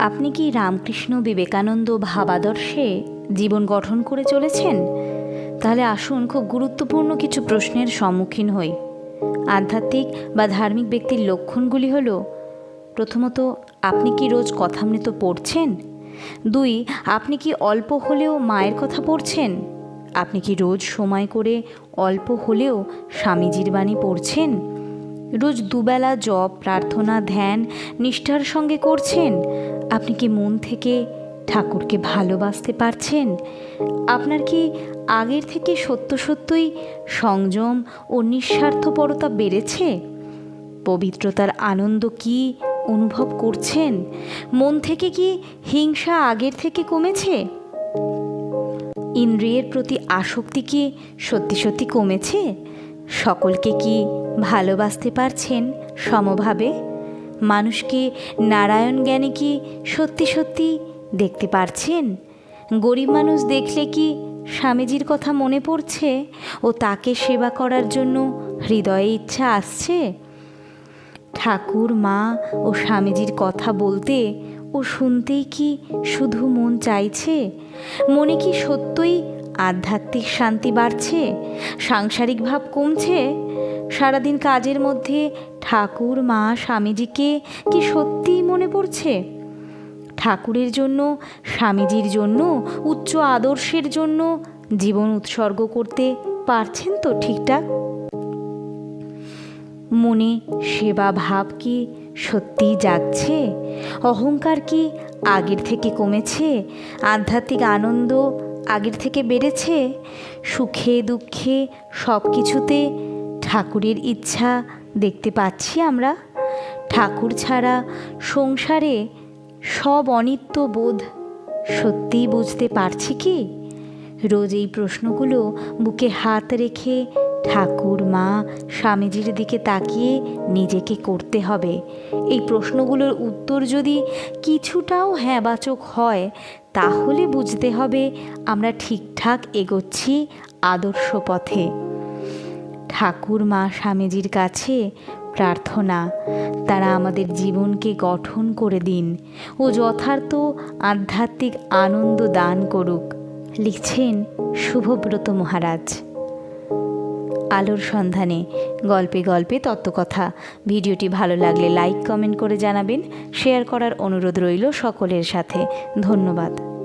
আপনি কি রামকৃষ্ণ বিবেকানন্দ ভাবাদর্শে জীবন গঠন করে চলেছেন? তাহলে আসুন খুব গুরুত্বপূর্ণ কিছু প্রশ্নের সম্মুখীন হই। আধ্যাত্মিক বা ধার্মিক ব্যক্তির লক্ষণগুলি হল, প্রথমত, আপনি কি রোজ কথামৃত পড়ছেন? দুই, আপনি কি অল্প হলেও মায়ের কথা পড়ছেন? আপনি কি রোজ সময় করে অল্প হলেও স্বামীজির বাণী পড়ছেন? রোজ দুবেলা জপ, প্রার্থনা, ধ্যান, নিষ্ঠার সঙ্গে করছেন? আপনি কি মন থেকে ঠাকুরকে ভালোবাসতে পারছেন? আপনার কি আগের থেকে সত্য সত্যই সংযম ও নিঃস্বার্থপরতা বেড়েছে? পবিত্রতার আনন্দ কি অনুভব করছেন? মন থেকে কি হিংসা আগের থেকে কমেছে? ইন্দ্রিয়ের প্রতি আসক্তি কি সত্যি সত্যি কমেছে? সকলকে কি ভালোবাসতে পারছেন সমভাবে? মানুষকে নারায়ণ জ্ঞানে কি সত্যি সত্যি দেখতে পারছেন? গরিব মানুষ দেখলে কি স্বামীজির কথা মনে পড়ছে ও তাকে সেবা করার জন্য হৃদয়ে ইচ্ছা আসছে? ঠাকুর, মা ও স্বামীজির কথা বলতে ও শুনতেই কি শুধু মন চাইছে? মনে কি সত্যই আধ্যাত্মিক শান্তি বাড়ছে, সাংসারিক ভাব কমছে, সারাদিন কাজের মধ্যে ঠাকুর, মা, স্বামীজিকে কি সত্যিই মনে পড়ছে? ঠাকুরের জন্য, স্বামীজির জন্য, উচ্চ আদর্শের জন্য জীবন উৎসর্গ করতে পারছেন তো ঠিকঠাক? মনে সেবা ভাব কি সত্যিই জাগছে? অহংকার কি আগের থেকে কমেছে? আধ্যাত্মিক আনন্দ আগের থেকে বেড়েছে? সুখে, দুঃখে সব কিছুতে ঠাকুরের ইচ্ছা দেখতে পাচ্ছি আমরা। ঠাকুর ছাড়া সংসারে সব অনিত্য বোধ সত্যিই বুঝতে পারছি কি? রোজ এই প্রশ্নগুলো বুকে হাত রেখে ঠাকুর, মা, স্বামীজির দিকে তাকিয়ে নিজেকে করতে হবে। এই প্রশ্নগুলোর উত্তর যদি কিছুটাও হ্যাঁবাচক হয়, তাহলে বুঝতে হবে আমরা ঠিকঠাক এগোচ্ছি আদর্শ পথে। ঠাকুর, মা, স্বামীজির কাছে প্রার্থনা, তারা আমাদের জীবনকে গঠন করে দিন ও যথার্থ আধ্যাত্মিক আনন্দ দান করুক। লিখছেন শুভব্রত মহারাজ। আলোর সন্ধানে। গল্পে গল্পে তত্ত্বকথা। ভিডিওটি ভালো লাগলে লাইক, কমেন্ট করে জানাবেন। শেয়ার করার অনুরোধ রইল সকলের সাথে। ধন্যবাদ।